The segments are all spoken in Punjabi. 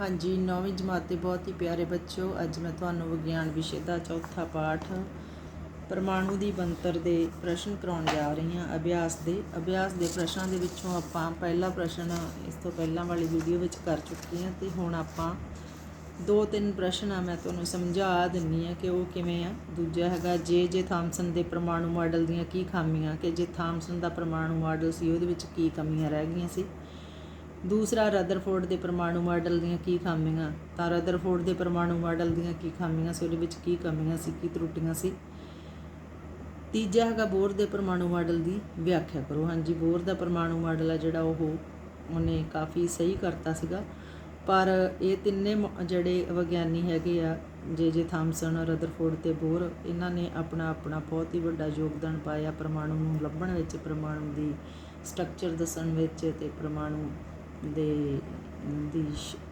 ਹਾਂਜੀ, ਨੌਵੀਂ ਜਮਾਤ ਦੇ ਬਹੁਤ ਹੀ ਪਿਆਰੇ ਬੱਚਿਓ, ਅੱਜ ਮੈਂ ਤੁਹਾਨੂੰ ਵਿਗਿਆਨ ਵਿਸ਼ੇ ਦਾ ਚੌਥਾ ਪਾਠ ਪਰਮਾਣੂ ਦੀ ਬਣਤਰ ਦੇ ਪ੍ਰਸ਼ਨ ਕਰਾਉਣ ਜਾ ਰਹੀ ਹਾਂ, ਅਭਿਆਸ ਦੇ। ਅਭਿਆਸ ਦੇ ਪ੍ਰਸ਼ਨਾਂ ਦੇ ਵਿੱਚੋਂ ਆਪਾਂ ਪਹਿਲਾ ਪ੍ਰਸ਼ਨ ਇਸ ਤੋਂ ਪਹਿਲਾਂ ਵਾਲੀ ਵੀਡੀਓ ਵਿੱਚ ਕਰ ਚੁੱਕੇ ਹਾਂ ਤੇ ਹੁਣ ਆਪਾਂ ਦੋ ਤਿੰਨ ਪ੍ਰਸ਼ਨ ਆ ਮੈਂ ਤੁਹਾਨੂੰ ਸਮਝਾ ਦਿੰਨੀ ਆ ਕਿ ਉਹ ਕਿਵੇਂ ਆ। ਦੂਜਾ ਹੈਗਾ, ਜੇ ਜੇ ਥਾਮਸਨ ਦੇ ਪਰਮਾਣੂ ਮਾਡਲ ਦੀਆਂ ਕੀ ਖਾਮੀਆਂ, ਕਿ ਜੇ ਥਾਮਸਨ ਦਾ ਪਰਮਾਣੂ ਮਾਡਲ ਸੀ, ਉਹਦੇ ਵਿੱਚ ਕੀ ਕਮੀਆਂ ਰਹਿ ਗਈਆਂ ਸੀ। ਦੂਸਰਾ ਰਦਰਫੋਰਡ ਦੇ ਪਰਮਾਣੂ ਮਾਡਲ ਦੀਆਂ ਕੀ ਖਾਮੀਆਂ? ਤਾਂ ਰਦਰਫੋਰਡ ਦੇ ਪਰਮਾਣੂ ਮਾਡਲ ਦੀਆਂ ਕੀ ਖਾਮੀਆਂ ਸੀ? ਉਹਦੇ ਵਿੱਚ ਕੀ ਕਮੀਆਂ ਸੀ? ਕੀ ਤਰੁੱਟੀਆਂ ਸੀ? ਤੀਜਾ ਹੈਗਾ ਬੋਰ ਦੇ ਪਰਮਾਣੂ ਮਾਡਲ ਦੀ ਵਿਆਖਿਆ ਕਰੋ। ਹਾਂਜੀ, ਬੋਰ ਦਾ ਪਰਮਾਣੂ ਮਾਡਲ ਆ ਜਿਹੜਾ ਉਹ ਉਹਨੇ ਕਾਫੀ ਸਹੀ ਕਰਤਾ ਸੀਗਾ। ਪਰ ਇਹ ਤਿੰਨੇ ਮ- ਜਿਹੜੇ ਵਿਗਿਆਨੀ ਹੈਗੇ ਆ, ਜੇ ਜੇ ਥਾਮਸਨ, ਰਦਰਫੋਰਡ ਤੇ ਬੋਰ, ਇਹਨਾਂ ਨੇ ਆਪਣਾ ਆਪਣਾ ਬਹੁਤ ਹੀ ਵੱਡਾ ਯੋਗਦਾਨ ਪਾਇਆ ਪਰਮਾਣੂ ਨੂੰ ਲੱਭਣ ਵਿੱਚ, ਪਰਮਾਣੂ ਦੀ ਸਟਰਕਚਰ ਦੱਸਣ ਵਿੱਚ ਤੇ ਪਰਮਾਣੂ ਦੇ, ਦੀ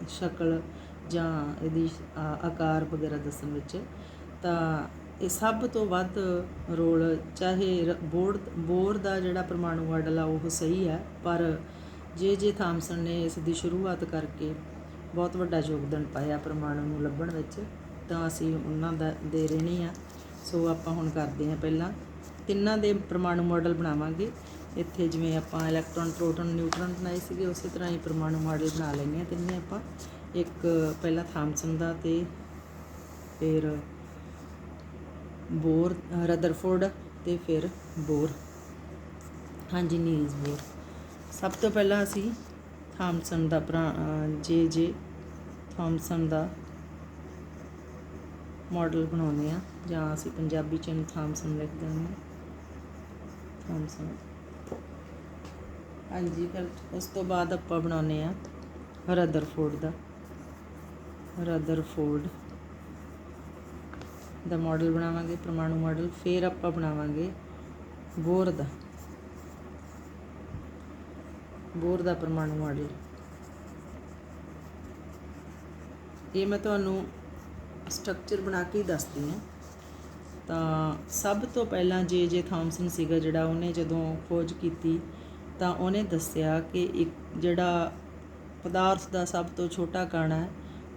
ਸ਼ਕਲ ਜਾਂ ਇਹਦੀ ਆਕਾਰ ਵਗੈਰਾ ਦੱਸਣ ਵਿੱਚ, ਤਾਂ ਇਹ ਸਭ ਤੋਂ ਵੱਧ ਰੋਲ ਚਾਹੇ ਰ- ਬੋਰ ਬੋਰ ਦਾ ਜਿਹੜਾ ਪਰਮਾਣੂ ਮਾਡਲ ਆ, ਉਹ ਸਹੀ ਹੈ, ਪਰ ਜੇ ਜੇ ਥਾਮਸਨ ਨੇ ਇਸ ਦੀ ਸ਼ੁਰੂਆਤ ਕਰਕੇ ਬਹੁਤ ਵੱਡਾ ਯੋਗਦਾਨ ਪਾਇਆ ਪਰਮਾਣੂ ਨੂੰ ਲੱਭਣ ਵਿੱਚ, ਤਾਂ ਅਸੀਂ ਉਹਨਾਂ ਦਾ, ਦੇ ਰਹਿਣੀ ਆ ਸੋ ਆਪਾਂ ਹੁਣ ਕਰਦੇ ਹਾਂ ਪਹਿਲਾਂ। ਤਿੰਨਾਂ ਦੇ ਪਰਮਾਣੂ ਮਾਡਲ ਬਣਾਵਾਂਗੇ। ਇੱਥੇ ਜਿਵੇਂ ਆਪਾਂ ਇਲੈਕਟ੍ਰੋਨ ਪ੍ਰੋਟੋਨ ਨਿਊਟਰੋਨ ਬਣਾਏ ਸੀਗੇ, ਉਸੇ ਤਰ੍ਹਾਂ ਹੀ ਪਰਮਾਣੂ ਮਾਡਲ ਬਣਾ ਲੈਣੇ ਆ ਤਿੰਨੇ ਆਪਾਂ ਇੱਕ ਪਹਿਲਾਂ ਥਾਮਸਨ ਦਾ ਤੇ ਫਿਰ ਬੋਰ, ਰਦਰਫੋਰਡ ਤੇ ਫਿਰ ਬੋਰ। ਹਾਂਜੀ, ਨੀਲਸ ਬੋਰ। ਸਭ ਤੋਂ ਪਹਿਲਾਂ ਅਸੀਂ ਥਾਮਸਨ ਦਾ ਜੇ ਜੇ ਥਾਮਸਨ ਦਾ ਮਾਡਲ ਬਣਾਉਂਦੇ ਆ ਜਾਂ ਅਸੀਂ ਪੰਜਾਬੀ ਚ ਇਹਨੂੰ ਥਾਮਸਨ ਲਿਖ ਦਿੰਦੇ ਹਾਂ। ਥਾਮਸਨ। ਹਾਂਜੀ, ਫਿਰ ਉਸ ਤੋਂ ਬਾਅਦ ਆਪਾਂ ਬਣਾਉਂਦੇ ਆ ਰਦਰਫੋਰਡ ਦਾ। ਰਦਰਫੋਰਡ ਦਾ ਮਾਡਲ ਬਣਾਵਾਂਗੇ, ਪਰਮਾਣੂ ਮਾਡਲ ਫਿਰ ਆਪਾਂ ਬਣਾਵਾਂਗੇ ਬੋਰ ਦਾ। ਬੋਰ ਦਾ ਪਰਮਾਣੂ ਮਾਡਲ ਇਹ ਮੈਂ ਤੁਹਾਨੂੰ ਸਟਰਕਚਰ ਬਣਾ ਕੇ ਹੀ ਦੱਸਦੀ ਹਾਂ। ਤਾਂ ਸਭ ਤੋਂ ਪਹਿਲਾਂ ਜੇ ਜੇ ਥਾਮਸਨ ਸੀਗਾ ਜਿਹੜਾ, ਉਹਨੇ ਜਦੋਂ ਖੋਜ ਕੀਤੀ ਤਾਂ ਉਹਨੇ ਦੱਸਿਆ ਕਿ ਇੱਕ ਜਿਹੜਾ ਪਦਾਰਥ ਦਾ ਸਭ ਤੋਂ ਛੋਟਾ ਕਣ ਹੈ,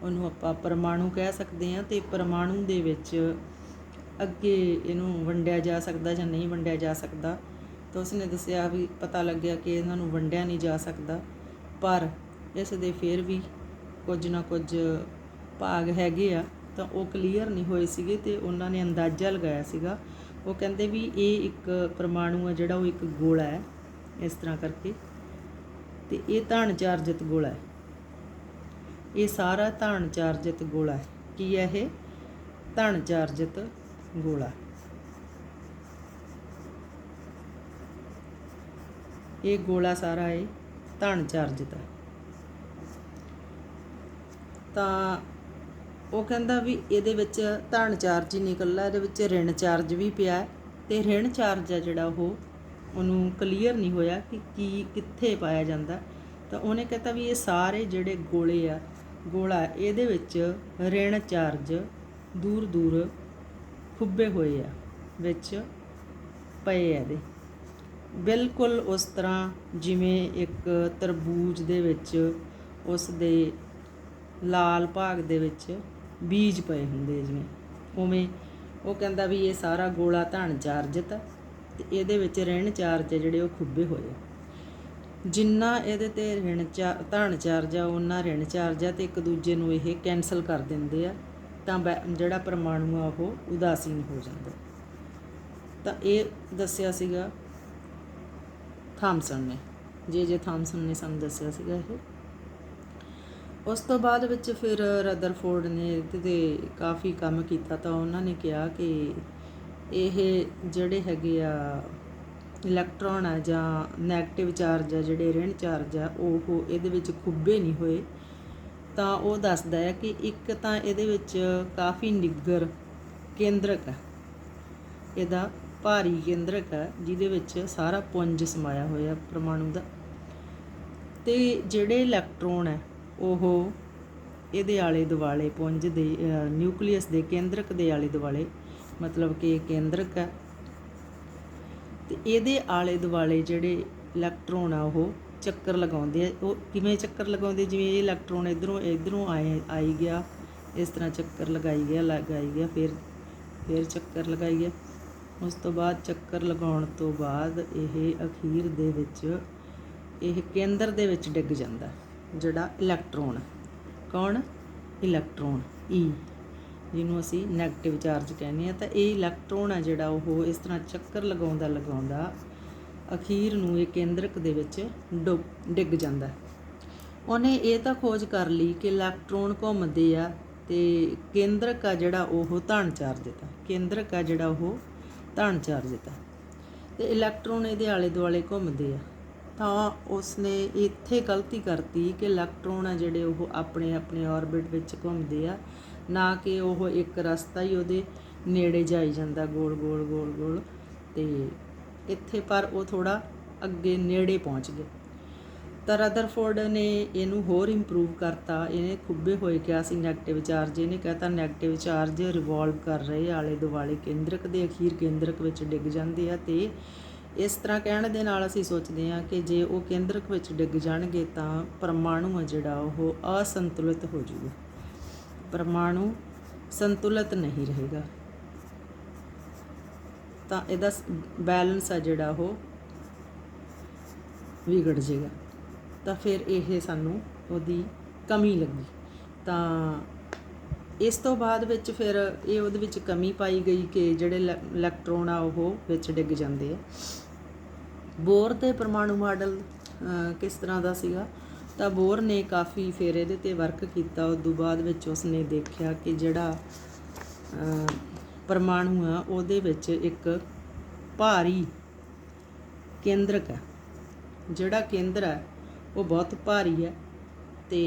ਉਹਨੂੰ ਆਪਾਂ ਪਰਮਾਣੂ ਕਹਿ ਸਕਦੇ ਹਾਂ ਤੇ ਪਰਮਾਣੂ ਦੇ ਵਿੱਚ ਅੱਗੇ ਇਹਨੂੰ ਵੰਡਿਆ ਜਾ ਸਕਦਾ ਜਾਂ ਨਹੀਂ ਵੰਡਿਆ ਜਾ ਸਕਦਾ। ਤਾਂ ਉਸਨੇ ਦੱਸਿਆ ਵੀ ਪਤਾ ਲੱਗਿਆ ਕਿ ਇਹਨਾਂ ਨੂੰ ਵੰਡਿਆ ਨਹੀਂ ਜਾ ਸਕਦਾ, ਪਰ ਇਸ ਦੇ ਫਿਰ ਵੀ ਕੁਝ ਨਾ ਕੁਝ ਭਾਗ ਹੈਗੇ ਆ। ਤਾਂ ਉਹ ਕਲੀਅਰ ਨਹੀਂ ਹੋਏ ਸੀਗੇ ਤੇ ਉਹਨਾਂ ਨੇ ਅੰਦਾਜ਼ਾ ਲਗਾਇਆ ਸੀਗਾ। ਉਹ ਕਹਿੰਦੇ ਵੀ ਇਹ ਇੱਕ ਪਰਮਾਣੂ ਆ ਜਿਹੜਾ ਉਹ ਇੱਕ ਗੋਲਾ ਹੈ। ਇਸ ਤਰ੍ਹਾਂ ਕਰਕੇ। ਤੇ ਇਹ ਧਨ ਚਾਰਜਿਤ ਗੋਲਾ ਹੈ। ਇਹ ਸਾਰਾ ਧਨ ਚਾਰਜਿਤ ਗੋਲਾ ਹੈ। ਕੀ ਹੈ ਇਹ? ਧਨ ਚਾਰਜਿਤ ਗੋਲਾ ਇਹ ਗੋਲਾ ਸਾਰਾ ਹੈ ਧਨ ਚਾਰਜਿਤ ਹੈ। ਤਾਂ ਉਹ ਕਹਿੰਦਾ ਵੀ ਇਹਦੇ ਵਿੱਚ ਧਨ ਚਾਰਜ ਹੀ ਨਿਕਲਦਾ ਇਹਦੇ ਵਿੱਚ ਰਿਣ ਚਾਰਜ ਵੀ ਪਿਆ ਹੈ। ਤੇ ਰਿਣ ਚਾਰਜ ਆ ਜਿਹੜਾ ਉਹ ਉਹਨੂੰ ਕਲੀਅਰ ਨਹੀਂ ਹੋਇਆ ਕਿ ਕੀ, ਕਿੱਥੇ ਪਾਇਆ ਜਾਂਦਾ। ਤਾਂ ਉਹਨੇ ਕਹਤਾ ਵੀ ਇਹ ਸਾਰੇ ਜਿਹੜੇ ਗੋਲੇ ਆ, ਗੋਲਾ ਇਹਦੇ ਵਿੱਚ ਰਿਣ ਚਾਰਜ ਦੂਰ ਦੂਰ ਖੁੱਬੇ ਹੋਏ ਆ, ਵਿੱਚ ਪਏ ਆ ਇਹਦੇ। ਬਿਲਕੁਲ ਉਸ ਤਰ੍ਹਾਂ ਜਿਵੇਂ ਇੱਕ ਤਰਬੂਜ ਦੇ ਵਿੱਚ, ਉਸ ਦੇ ਲਾਲ ਭਾਗ ਦੇ ਵਿੱਚ ਬੀਜ ਪਏ ਹੁੰਦੇ ਜਿਵੇਂ। ਉਵੇਂ ਉਹ ਕਹਿੰਦਾ ਵੀ ਇਹ ਸਾਰਾ ਗੋਲਾ ਧਨ ਚਾਰਜਤ ਤੇ ਇਹਦੇ ਵਿੱਚ ਰਿਣ ਚਾਰਜ ਜਿਹੜੇ ਉਹ ਖੁੱਬੇ ਹੋਏ ਆ। ਜਿੰਨਾ ਇਹਦੇ ਤੇ ਰਿਣ ਚਾ ਧਨ ਚਾਰਜ ਆ ਉਹਨਾਂ ਰਿਣ ਚਾਰਜ ਆ ਤੇ ਇੱਕ ਦੂਜੇ ਨੂੰ ਇਹ ਕੈਨਸਲ ਕਰ ਦਿੰਦੇ ਆ, ਤਾਂ ਜਿਹੜਾ ਪਰਮਾਣੂ ਆ ਉਹ ਉਦਾਸੀਨ ਹੋ ਜਾਂਦਾ। ਤਾਂ ਇਹ ਦੱਸਿਆ ਸੀਗਾ ਥਾਮਸਨ ਨੇ, ਜੇ ਜੇ ਥਾਮਸਨ ਨੇ ਸਾਨੂੰ ਦੱਸਿਆ ਸੀਗਾ ਇਹ। ਉਸ ਤੋਂ ਬਾਅਦ ਵਿੱਚ ਫਿਰ ਰਦਰਫੋਰਡ ਨੇ ਇਹਦੇ ਤੇ ਕਾਫੀ ਕੰਮ ਕੀਤਾ ਤਾਂ ਉਹਨਾਂ ਨੇ ਕਿਹਾ ਕਿ ਇਹ ਜਿਹੜੇ ਹੈਗੇ ਆ ਇਲੈਕਟ੍ਰੋਨ ਆ ਜਾਂ 네ਗੇਟਿਵ ਚਾਰਜ ਆ, ਜਿਹੜੇ ऋण ਚਾਰਜ ਆ, ਉਹ ਇਹਦੇ ਵਿੱਚ ਖੁੱਬੇ ਨਹੀਂ ਹੋਏ। ਤਾਂ ਉਹ ਦੱਸਦਾ ਹੈ ਕਿ ਇੱਕ ਤਾਂ ਇਹਦੇ ਵਿੱਚ ਕਾਫੀ ਨਿੱਗਰ ਕੇਂਦਰਕ ਹੈ ਇਹਦਾ ਭਾਰੀ ਕੇਂਦਰਕ ਹੈ ਜਿਹਦੇ ਵਿੱਚ ਸਾਰਾ ਪੁੰਜ ਸਮਾਇਆ ਹੋਇਆ ਪਰਮਾਣੂ ਦਾ। ਤੇ ਜਿਹੜੇ ਇਲੈਕਟ੍ਰੋਨ ਹੈ ਉਹ ਇਹਦੇ ਆਲੇ ਦੁਆਲੇ ਪੁੰਜ ਦੇ ਨਿਊਕਲੀਅਸ ਦੇ ਕੇਂਦਰਕ ਦੇ ਆਲੇ ਦੁਆਲੇ ਮਤਲਬ ਕਿ ਕੇਂਦਰਕ ਹੈ। ਤੇ ਇਹਦੇ ਆਲੇ ਦੁਆਲੇ ਜਿਹੜੇ ਇਲੈਕਟ੍ਰੋਨ ਆ, ਉਹ ਚੱਕਰ ਲਗਾਉਂਦੇ ਆ। ਉਹ ਕਿਵੇਂ ਚੱਕਰ ਲਗਾਉਂਦੇ ਜਿਵੇਂ ਇਹ ਇਲੈਕਟ੍ਰੋਨ ਇਧਰੋਂ ਇਧਰੋਂ ਆਏ, ਆਈ ਗਿਆ, ਇਸ ਤਰ੍ਹਾਂ ਚੱਕਰ ਲਗਾਈ ਗਿਆ ਲਗਾਈ ਗਿਆ, ਫਿਰ ਫਿਰ ਚੱਕਰ ਲਗਾਈ ਗਿਆ। ਉਸ ਤੋਂ ਬਾਅਦ ਚੱਕਰ ਲਗਾਉਣ ਤੋਂ ਬਾਅਦ ਇਹ ਅਖੀਰ ਦੇ ਵਿੱਚ, ਇਹ ਕੇਂਦਰ ਦੇ ਵਿੱਚ ਡਿੱਗ ਜਾਂਦਾ, ਜਿਹੜਾ ਇਲੈਕਟ੍ਰੋਨ ਕੌਣ? ਇਲੈਕਟ੍ਰੋਨ ਈ ਜਿਹਨੂੰ ਅਸੀਂ 네ਗੇਟਿਵ ਚਾਰਜ ਕਹਿੰਦੇ ਆ ਤਾਂ ਇਹ ਇਲੈਕਟ੍ਰੋਨ ਆ ਜਿਹੜਾ ਉਹ ਇਸ ਤਰ੍ਹਾਂ ਚੱਕਰ ਲਗਾਉਂਦਾ ਲਗਾਉਂਦਾ ਅਖੀਰ ਨੂੰ ਇਹ ਕੇਂਦਰਕ ਦੇ ਵਿੱਚ ਡੁੱਬ- ਡਿੱਗ ਜਾਂਦਾ ਉਹਨੇ ਇਹ ਤਾਂ ਖੋਜ ਕਰ ਲਈ ਕਿ ਇਲੈਕਟ੍ਰੋਨ ਘੁੰਮਦੇ ਆ ਤੇ ਕੇਂਦਰਕ ਆ ਜਿਹੜਾ ਉਹ ਧਨ ਚਾਰਜਿਤ ਦਿੱਤਾ, ਕੇਂਦਰਕ ਆ ਜਿਹੜਾ ਉਹ ਧਨ ਚਾਰਜਿਤ ਦਿੱਤਾ। ਤੇ ਇਲੈਕਟ੍ਰੋਨ ਇਹਦੇ ਆਲੇ ਦੁਆਲੇ ਘੁੰਮਦੇ ਆ। ਤਾਂ ਉਸਨੇ ਇੱਥੇ ਗਲਤੀ ਕਰਤੀ ਕਿ ਇਲੈਕਟ੍ਰੋਨ ਆ ਜਿਹੜੇ ਉਹ ਆਪਣੇ ਆਪਣੇ ਆਰਬਿਟ ਵਿੱਚ ਘੁੰਮਦੇ ਆ ਨਾ ਕਿ ਉਹ ਇੱਕ ਰਸਤਾ ਹੀ ਉਹਦੇ ਨੇੜੇ ਜਾਈ ਜਾਂਦਾ ਗੋਲ ਗੋਲ ਗੋਲ ਗੋਲ। ਤੇ ਇੱਥੇ ਪਰ ਉਹ ਥੋੜਾ ਅੱਗੇ ਨੇੜੇ ਪਹੁੰਚ ਗਏ ਤਾਂ ਰਦਰਫੋਰਡ ਨੇ ਇਹਨੂੰ ਹੋਰ ਇੰਪਰੂਵ ਕਰਤਾ। ਇਹਨੇ ਖੁੱਬੇ ਹੋਏ ਕਿਹਾ ਸੀ 네ਗੇਟਿਵ ਚਾਰਜ ਇਹਨੇ ਕਹਤਾ 네ਗੇਟਿਵ ਚਾਰਜ ਰਿਵੋਲਵ ਕਰ ਰਹੇ ਆਲੇ ਦੁਆਲੇ ਕੇਂਦਰਕ ਦੇ ਅਖੀਰ ਕੇਂਦਰਕ ਵਿੱਚ ਡਿੱਗ ਜਾਂਦੇ ਆ ਤੇ ਇਸ ਤਰ੍ਹਾਂ ਕਹਿਣ ਦੇ ਨਾਲ ਅਸੀਂ ਸੋਚਦੇ ਹਾਂ ਕਿ ਜੇ ਉਹ ਕੇਂਦਰਕ ਵਿੱਚ ਡਿੱਗ ਜਾਣਗੇ ਤਾਂ ਪਰਮਾਣੂ ਆ ਜਿਹੜਾ ਉਹ ਅਸੰਤੁਲਿਤ ਹੋ ਜਾਊਗਾ ਪਰਮਾਣੂ ਸੰਤੁਲਿਤ ਨਹੀਂ ਰਹੇਗਾ। ਤਾਂ ਇਹਦਾ ਬੈਲੈਂਸ ਆ ਜਿਹੜਾ ਉਹ ਵਿਗੜ ਜਾਏਗਾ ਤਾਂ ਫਿਰ ਇਹ ਸਾਨੂੰ ਉਹਦੀ ਕਮੀ ਲੱਗੀ। ਤਾਂ ਇਸ ਤੋਂ ਬਾਅਦ ਵਿੱਚ ਫਿਰ ਇਹ ਉਹਦੇ ਵਿੱਚ ਕਮੀ ਪਾਈ ਗਈ ਕਿ ਜਿਹੜੇ ਇਲੈ- ਇਲੈਕਟ੍ਰੋਨ ਆ ਉਹ ਵਿੱਚ ਡਿੱਗ ਜਾਂਦੇ ਆ। ਬੋਰ ਦੇ ਪਰਮਾਣੂ ਮਾਡਲ ਕਿਸ ਤਰ੍ਹਾਂ ਦਾ ਸੀਗਾ? ਤਾਂ ਬੋਰ ਨੇ ਕਾਫੀ ਫਿਰ ਇਹਦੇ ਤੇ ਵਰਕ ਕੀਤਾ। ਉਸ ਤੋਂ ਬਾਅਦ ਵਿੱਚ ਉਸਨੇ ਦੇਖਿਆ ਕਿ ਜਿਹੜਾ ਪਰਮਾਣੂ ਆ ਉਹਦੇ ਵਿੱਚ ਇੱਕ ਭਾਰੀ ਕੇਂਦਰਕ ਹੈ। ਜਿਹੜਾ ਕੇਂਦਰ ਹੈ, ਉਹ ਬਹੁਤ ਭਾਰੀ ਹੈ ਤੇ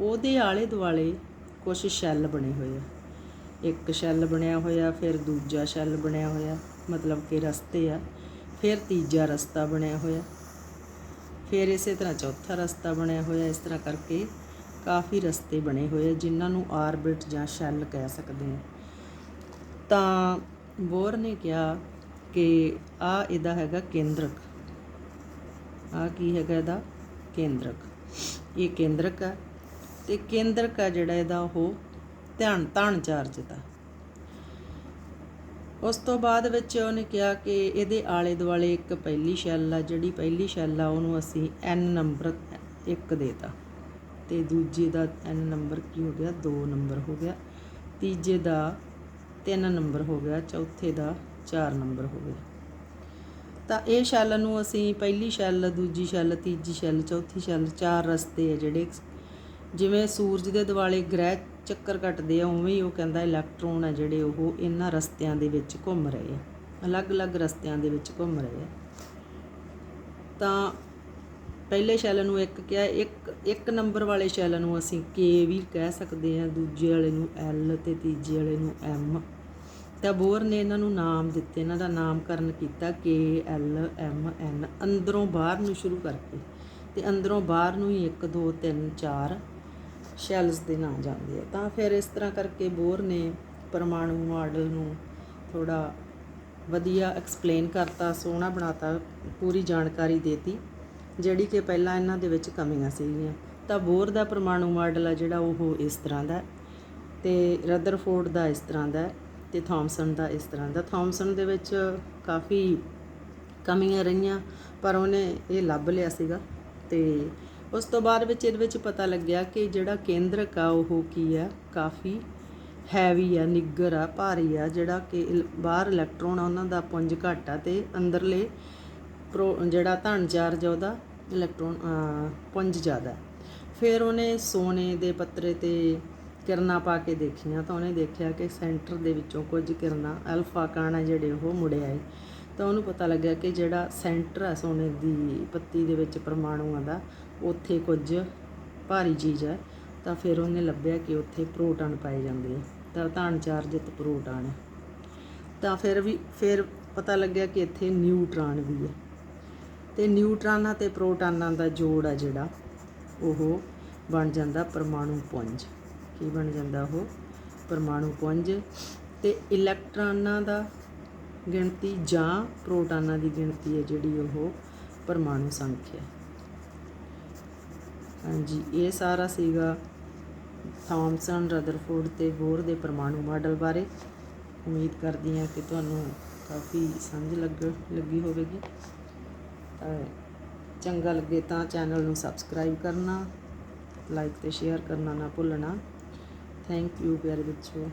ਉਹਦੇ ਆਲੇ ਦੁਆਲੇ ਕੁਝ ਸ਼ੈੱਲ ਬਣੇ ਹੋਏ ਆ। ਇੱਕ ਸ਼ੈੱਲ ਬਣਿਆ ਹੋਇਆ, ਫਿਰ ਦੂਜਾ ਸ਼ੈੱਲ ਬਣਿਆ ਹੋਇਆ, ਮਤਲਬ ਕਿ ਰਸਤੇ ਆ। ਫਿਰ ਤੀਜਾ ਰਸਤਾ ਬਣਿਆ ਹੋਇਆ। ਫਿਰ ਇਸੇ ਤਰ੍ਹਾਂ ਚੌਥਾ ਰਸਤਾ ਬਣਿਆ ਹੋਇਆ, ਇਸ ਤਰ੍ਹਾਂ ਕਰਕੇ ਕਾਫੀ ਰਸਤੇ ਬਣੇ ਹੋਏ ਜਿਨ੍ਹਾਂ ਨੂੰ ਆਰਬਿਟ ਜਾਂ ਸ਼ੈੱਲ ਕਹਿ ਸਕਦੇ ਹਾਂ ਤਾਂ ਬੋਰ ਨੇ ਕਿਹਾ ਕਿ ਆ ਇਹਦਾ ਹੈਗਾ ਕੇਂਦਰਕ। ਆ ਕੀ ਹੈਗਾ ਇਹਦਾ? ਕੇਂਦਰਕ। ਇਹ ਕੇਂਦਰਕ ਆ ਤੇ ਕੇਂਦਰਕ ਆ ਜਿਹੜਾ ਇਹਦਾ ਉਹ ਧਿਆਨ ਧਾਨ ਚਾਰਜ ਦਾ। ਉਸ ਤੋਂ ਬਾਅਦ ਵਿੱਚ ਉਹਨੇ ਕਿਹਾ ਕਿ ਇਹਦੇ ਆਲੇ ਦੁਆਲੇ ਇੱਕ ਪਹਿਲੀ ਸ਼ੈੱਲ ਆ, ਜਿਹੜੀ ਪਹਿਲੀ ਸ਼ੈੱਲ ਆ, ਉਹਨੂੰ ਅਸੀਂ n ਨੰਬਰ 1 ਦੇਤਾ। ਤੇ ਦੂਜੇ ਦਾ n ਨੰਬਰ ਕੀ ਹੋ ਗਿਆ? 2 ਨੰਬਰ ਹੋ ਗਿਆ। ਤੀਜੇ ਦਾ 3 ਨੰਬਰ ਹੋ ਗਿਆ। ਚੌਥੇ ਦਾ 4 ਨੰਬਰ ਹੋ ਗਿਆ। ਤਾਂ ਇਹ ਸ਼ੈੱਲ ਨੂੰ ਅਸੀਂ ਪਹਿਲੀ ਸ਼ੈੱਲ, ਦੂਜੀ ਸ਼ੈੱਲ, ਤੀਜੀ ਸ਼ੈੱਲ, ਚੌਥੀ ਸ਼ੈੱਲ, ਚਾਰ ਰਸਤੇ ਆ ਜਿਹੜੇ ਜਿਵੇਂ ਸੂਰਜ ਦੇ ਦੁਆਲੇ ਗ੍ਰਹਿ ਚੱਕਰ ਕੱਟਦੇ ਆ, ਉਵੇਂ ਹੀ ਉਹ ਕਹਿੰਦਾ ਇਲੈਕਟ੍ਰੋਨ ਆ ਜਿਹੜੇ ਉਹ ਇਹਨਾਂ ਰਸਤਿਆਂ ਦੇ ਵਿੱਚ ਘੁੰਮ ਰਹੇ ਆ, ਅਲੱਗ-ਅਲੱਗ ਰਸਤਿਆਂ ਦੇ ਵਿੱਚ ਘੁੰਮ ਰਹੇ ਆ। ਤਾਂ ਪਹਿਲੇ ਸ਼ੈਲ ਨੂੰ ਇੱਕ ਕਿਹਾ, ਇੱਕ ਇੱਕ ਨੰਬਰ ਵਾਲੇ ਸ਼ੈਲ ਨੂੰ ਅਸੀਂ K ਵੀ ਕਹਿ ਸਕਦੇ ਆ, ਦੂਜੇ ਵਾਲੇ ਨੂੰ L ਤੇ ਤੀਜੇ ਵਾਲੇ ਨੂੰ M ਤਾਂ ਬੋਰ ਨੇ ਇਹਨਾਂ ਨੂੰ ਨਾਮ ਦਿੱਤੇ, ਇਹਨਾਂ ਦਾ ਨਾਮਕਰਨ ਕੀਤਾ K, L, M, N, ਅੰਦਰੋਂ ਬਾਹਰ ਨੂੰ ਸ਼ੁਰੂ ਕਰਕੇ ਤੇ ਅੰਦਰੋਂ ਬਾਹਰ ਨੂੰ ਹੀ 1 2 3 4 ਸ਼ੈਲਸ ਦੇ ਨਾਂ ਜਾਂਦੇ ਆ। ਤਾਂ ਫਿਰ ਇਸ ਤਰ੍ਹਾਂ ਕਰਕੇ ਬੋਰ ਨੇ ਪਰਮਾਣੂ ਮਾਡਲ ਨੂੰ ਥੋੜਾ ਵਧੀਆ ਐਕਸਪਲੇਨ ਕਰਤਾ, ਸੋਹਣਾ ਬਣਾਤਾ, ਪੂਰੀ ਜਾਣਕਾਰੀ ਦੇਤੀ, ਜਿਹੜੀ ਕਿ ਪਹਿਲਾਂ ਇਹਨਾਂ ਦੇ ਵਿੱਚ ਕਮੀਆਂ ਸੀਗੀਆਂ। ਤਾਂ ਬੋਰ ਦਾ ਪਰਮਾਣੂ ਮਾਡਲ ਆ ਜਿਹੜਾ ਉਹ ਇਸ ਤਰ੍ਹਾਂ ਦਾ ਹੈ ਤੇ ਰਦਰਫੋਰਡ ਦਾ ਇਸ ਤਰ੍ਹਾਂ ਦਾ ਹੈ ਤੇ ਥਾਮਸਨ ਦਾ ਇਸ ਤਰ੍ਹਾਂ ਦਾ। ਥਾਮਸਨ ਦੇ ਵਿੱਚ ਕਾਫੀ ਕਮੀਆਂ ਰਹੀਆਂ, ਪਰ ਉਹਨੇ ਇਹ ਲੱਭ ਲਿਆ ਸੀਗਾ ਤੇ ਉਸ ਤੋਂ ਬਾਅਦ ਵਿੱਚ ਇਹਦੇ ਵਿੱਚ ਪਤਾ ਲੱਗਿਆ ਕਿ ਜਿਹੜਾ ਕੇਂਦਰਕ ਆ, ਉਹ ਕੀ ਆ? ਕਾਫੀ ਹੈਵੀ ਆ ਨਿੱਗਰ ਆ, ਭਾਰੀ ਆ, ਜਿਹੜਾ ਕਿ ਇਲ- ਬਾਹਰ ਇਲੈਕਟ੍ਰੋਨ ਆ, ਉਹਨਾਂ ਦਾ ਪੁੰਜ ਘੱਟ ਆ ਤੇ ਅੰਦਰਲੇ ਪ੍ਰੋ, ਜਿਹੜਾ ਧਨ ਚਾਰਜ ਆ, ਉਹਦਾ ਇਲੈਕਟ੍ਰੋਨ ਪੁੰਜ ਜ਼ਿਆਦਾ ਫਿਰ ਉਹਨੇ ਸੋਨੇ ਦੇ ਪੱਤਰੇ ਤੇ ਕਿਰਨਾਂ ਪਾ ਕੇ ਦੇਖੀਆਂ ਤਾਂ ਉਹਨੇ ਦੇਖਿਆ ਕਿ ਸੈਂਟਰ ਦੇ ਵਿੱਚੋਂ ਕੁਝ ਕਿਰਨਾਂ, ਅਲਫਾ ਕਣ ਆ ਜਿਹੜੇ ਉਹ ਮੁੜੇ ਆਏ। ਤਾਂ ਉਹਨੂੰ ਪਤਾ ਲੱਗਿਆ ਕਿ ਜਿਹੜਾ ਸੈਂਟਰ ਆ ਸੋਨੇ ਦੀ ਪੱਤੀ ਦੇ ਵਿੱਚ ਪਰਮਾਣੂਆਂ ਦਾ ਉੱਥੇ ਕੁਝ ਭਾਰੀ ਚੀਜ਼ ਹੈ, ਤਾਂ ਫਿਰ ਉਹਨੇ ਲੱਭਿਆ ਕਿ ਉੱਥੇ ਪ੍ਰੋਟਾਨ ਪਾਏ ਜਾਂਦੇ ਆ। ਤਾਂ ਧਨ ਚਾਰਜਿਤ ਪ੍ਰੋਟਾਨ ਹੈ। ਤਾਂ ਫਿਰ ਵੀ, ਫਿਰ ਪਤਾ ਲੱਗਿਆ ਕਿ ਇੱਥੇ ਨਿਊਟ੍ਰਾਨ ਵੀ ਹੈ। ਤੇ ਨਿਊਟ੍ਰਾਨਾਂ ਤੇ ਪ੍ਰੋਟਾਨਾਂ ਦਾ ਜੋੜ ਆ ਜਿਹੜਾ, ਉਹ ਬਣ ਜਾਂਦਾ ਪਰਮਾਣੂ ਪੁੰਜ। ਕੀ ਬਣ ਜਾਂਦਾ ਉਹ? ਪਰਮਾਣੂ ਪੁੰਜ। ਤੇ ਇਲੈਕਟ੍ਰਾਨਾਂ ਦਾ ਗਿਣਤੀ ਜਾਂ ਪ੍ਰੋਟਾਨਾਂ ਦੀ ਗਿਣਤੀ ਹੈ ਜਿਹੜੀ ਉਹ ਪਰਮਾਣੂ ਸੰਖਿਆ ਹਾਂਜੀ, ਇਹ ਸਾਰਾ ਸੀਗਾ ਥਾਮਸਨ ਰਦਰਫੋਰਡ ਤੇ ਬੋਰ ਦੇ ਪਰਮਾਣੂ ਮਾਡਲ ਬਾਰੇ। ਉਮੀਦ ਕਰਦੀ ਹਾਂ ਕਿ ਤੁਹਾਨੂੰ ਕਾਫੀ ਸਮਝ ਲੱਗ, ਲੱਗੀ ਹੋਵੇਗੀ। ਤਾਂ ਚੰਗਾ ਲੱਗੇ ਤਾਂ ਚੈਨਲ ਨੂੰ ਸਬਸਕ੍ਰਾਈਬ ਕਰਨਾ, ਲਾਈਕ ਤੇ ਸ਼ੇਅਰ ਕਰਨਾ ਨਾ ਭੁੱਲਣਾ। ਥੈਂਕ ਯੂ ਪਿਆਰੇ ਬੱਚਿਓ।